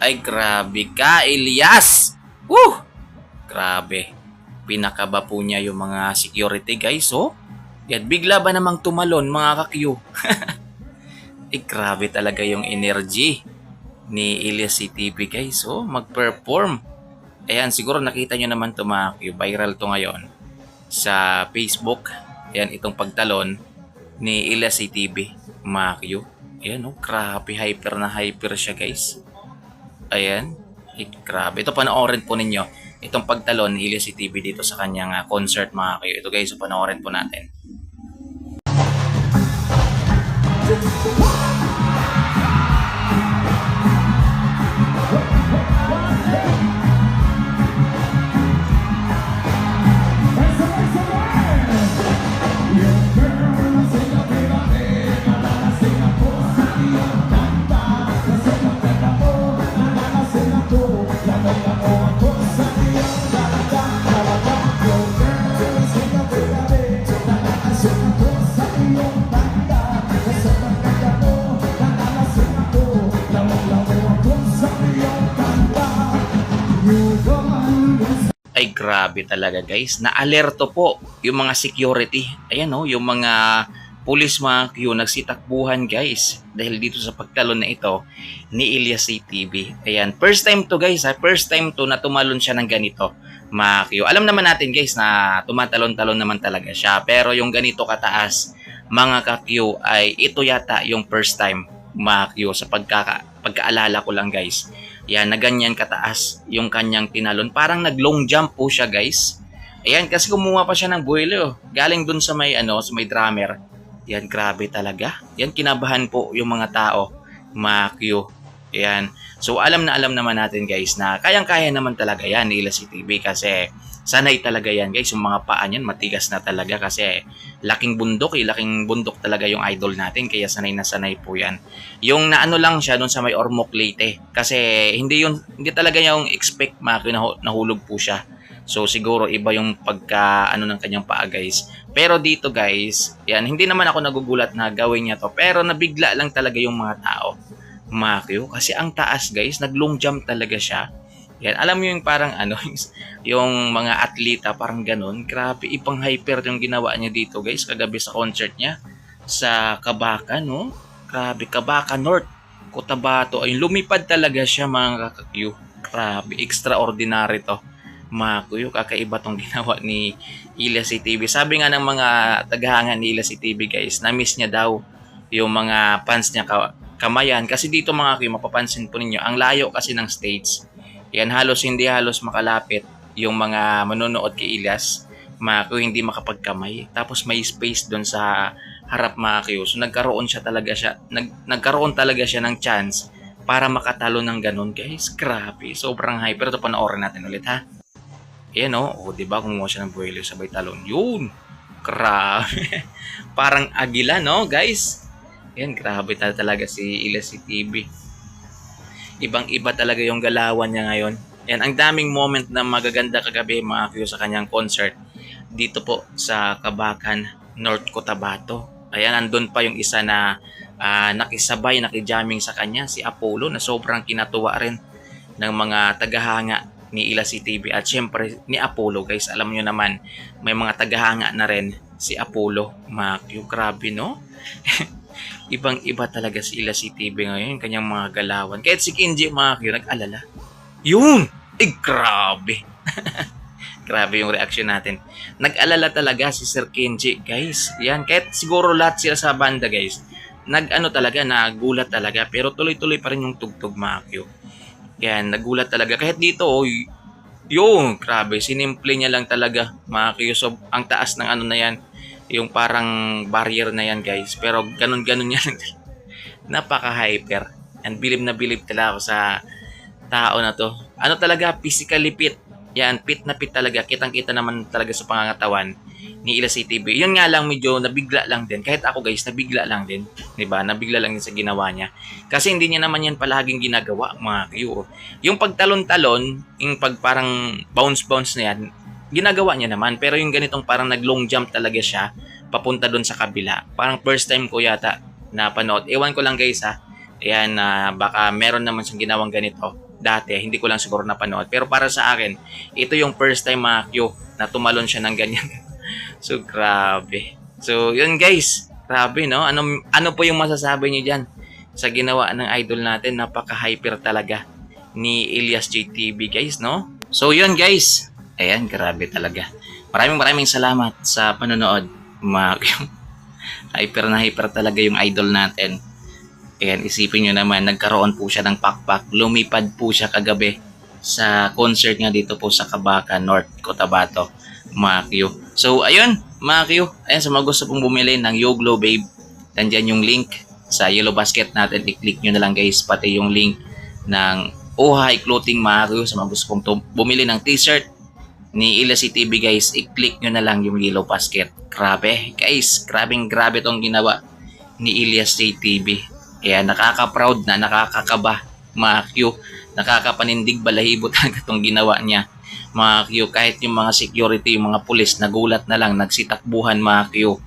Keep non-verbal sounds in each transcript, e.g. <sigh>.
Ay, grabe ka, Elias! Woo! Grabe. Pinakaba po niya yung mga security guys, oh. Yan, bigla ba namang tumalon, mga kakyo? <laughs> eh, grabe talaga yung energy ni Elias CTV guys, oh. Mag-perform. Ayan, siguro nakita nyo naman to mga kakyo. Viral to ngayon sa Facebook. Ayan, itong pagtalon ni Elias CTV, mga kakyo. Ayan, oh. Grabe, hyper na hyper siya guys. Ayan. Eh, grabe. Ito panoorin po ninyo. Itong pagtalon ni Elias TV dito sa kanyang ah, concert mga kayo. Ito guys, so panoorin po natin. Ay grabe talaga guys. Na-alerto po yung mga security. Ayan oh, yung mga police mga Q nagsitakbuhan guys. Dahil dito sa pagtalon na ito ni Elias CTV. Ayan, first time to guys ha. First time to na tumalon siya ng ganito. Mga Q. Alam naman natin guys na tumatalon-talon naman talaga siya. Pero yung ganito kataas mga ka-Q ay ito yata yung first time mga Q sa pagkaka, pagkaalala ko lang guys. Yan, na ganyan kataas yung kanyang tinalon. Parang nag-long jump po siya, guys. Ayan, kasi kumuha pa siya ng buwelo. Galing dun sa may, ano, sa may drummer. Yan, grabe talaga. Yan, kinabahan po yung mga tao. Mga Q. Ayan. So, alam na alam naman natin, guys, na kayang-kaya naman talaga yan ni Ila TV kasi sanay talaga yan, guys. Yung mga paa niyan, matigas na talaga kasi laking bundok, eh. Laking bundok talaga yung idol natin. Kaya sanay na sanay po yan yung naano lang siya doon sa may Ormoc Leyte kasi hindi yun hindi talaga yung expect maki nahulog po siya so siguro iba yung pagka ano ng kanyang paa guys pero dito guys yan hindi naman ako nagugulat na gawin niya to pero nabigla lang talaga yung mga tao Makyo kasi ang taas guys nag long jump talaga siya yan alam mo yung parang ano <laughs> yung mga atleta parang ganun grabe ipang hyper yung ginawa niya dito guys kagabi sa concert niya sa Kabakan no Grabe, Kabaka North, Cotabato. Ay, lumipad talaga siya mga kakakyu. Grabe, extraordinary to. Mga kuyo, kakaiba tong <laughs> ginawa ni Ila TV. Sabi nga ng mga tagahangan ni Ila TV guys, na-miss niya daw yung mga fans niya kamayan. Kasi dito mga kuyo, mapapansin po ninyo, ang layo kasi ng stage. Yan, halos hindi halos makalapit yung mga manonood kay Ilyas. Mga kuyo, hindi makapagkamay. Tapos may space doon sa harap Makio. So nagkaroon siya talaga siya, nag, nagkaroon talaga siya ng chance para makatalo ng ganun guys. Grabe, sobrang hyper. Ito panoorin natin ulit ha. Ayan o, oh. oh, di ba kumuha siya ng buwelo sabay talon. Yun, grabe. <laughs> Parang agila no guys. Yan, grabe talaga si Ilas TV. Ibang iba talaga yung galawan niya ngayon. Yan, ang daming moment na magaganda kagabi mga Q sa kanyang concert dito po sa Kabakan, North Cotabato. Ayan, nandun pa yung isa na uh, nakisabay, nakijamming sa kanya, si Apollo, na sobrang kinatuwa rin ng mga tagahanga ni Ila TV at syempre ni Apollo guys alam niyo naman may mga tagahanga na rin si Apollo Makyo grabe no <laughs> ibang iba talaga si Ila TV ngayon kanyang mga galawan kahit si Kinji Makyo nag-alala yun eh grabe <laughs> Grabe yung reaction natin. Nag-alala talaga si Sir Kenji, guys. Yan, kahit siguro lahat sila sa banda, guys. Nag-ano talaga, nagulat talaga. Pero tuloy-tuloy pa rin yung tugtog, Makyo. Yan, nagulat talaga. Kahit dito, oh, yung, grabe, sinimple niya lang talaga, Makyo. So, ang taas ng ano na yan, yung parang barrier na yan, guys. Pero ganun-ganun <laughs> yan. Napaka-hyper. And believe na believe talaga ako sa tao na to. Ano talaga, physically fit yan, pit na pit talaga. Kitang-kita naman talaga sa pangangatawan ni Ila CTV. Yun nga lang medyo nabigla lang din. Kahit ako guys, nabigla lang din. 'Di ba? Nabigla lang din sa ginawa niya. Kasi hindi niya naman yan palaging ginagawa, mga Q. Yung pagtalon-talon, yung pag parang bounce-bounce na yan, ginagawa niya naman. Pero yung ganitong parang nag-long jump talaga siya, papunta doon sa kabila. Parang first time ko yata napanood. Ewan ko lang guys ha. Ayan, uh, baka meron naman siyang ginawang ganito dati, hindi ko lang siguro napanood. Pero para sa akin, ito yung first time mga Q na tumalon siya ng ganyan. <laughs> so, grabe. So, yun guys. Grabe, no? Ano, ano po yung masasabi niyo dyan sa ginawa ng idol natin? Napaka-hyper talaga ni Elias JTV, guys, no? So, yun guys. Ayan, grabe talaga. Maraming maraming salamat sa panonood. Mga <laughs> Q. hyper na hyper talaga yung idol natin. Ayan, isipin nyo naman, nagkaroon po siya ng pakpak. Lumipad po siya kagabi sa concert nga dito po sa Kabaka, North Cotabato, Q. So, ayun, Q. Ayan, sa mga gusto pong bumili ng Yoglo Babe, nandyan yung link sa Yellow Basket natin. I-click nyo na lang guys, pati yung link ng Ohay Clothing, Q. Sa mga gusto pong bumili ng t-shirt ni Ila TV guys, i-click nyo na lang yung Yellow Basket. Grabe, guys, grabing grabe tong ginawa ni Elias JTV. Kaya nakaka-proud na, nakakakaba, mga Q. Nakakapanindig balahibo <laughs> talaga itong ginawa niya. Mga Q, kahit yung mga security, yung mga pulis, nagulat na lang, nagsitakbuhan mga Q.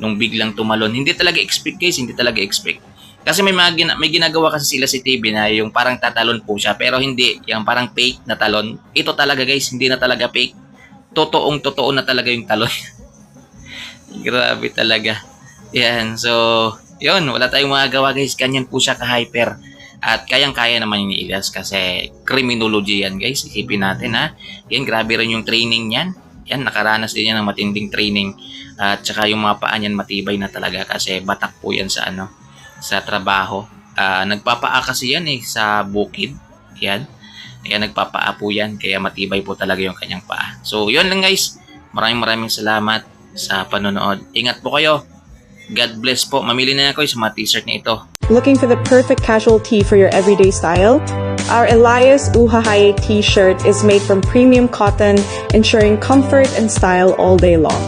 Nung biglang tumalon. Hindi talaga expect guys, hindi talaga expect. Kasi may mga may ginagawa kasi sila si TV na yung parang tatalon po siya pero hindi yung parang fake na talon. Ito talaga guys, hindi na talaga fake. Totoong totoo na talaga yung talon. <laughs> Grabe talaga. Yan, so yun, wala tayong magagawa guys. Ganyan po siya ka-hyper. At kayang-kaya naman ni Elias kasi criminology yan guys. Isipin natin ha. Yan, grabe rin yung training niyan. Yan, nakaranas din yan ng matinding training. At saka yung mga paa niyan matibay na talaga kasi batak po yan sa ano, sa trabaho. Ah, nagpapaa kasi yan eh sa bukid. Yan. Kaya nagpapaa po yan. Kaya matibay po talaga yung kanyang paa. So, yun lang guys. Maraming maraming salamat sa panonood. Ingat po kayo. God bless po. Mamili na ako sa mga t-shirt na ito. Looking for the perfect casual tee for your everyday style? Our Elias Uhahaye t-shirt is made from premium cotton, ensuring comfort and style all day long.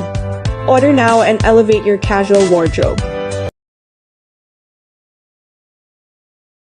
Order now and elevate your casual wardrobe.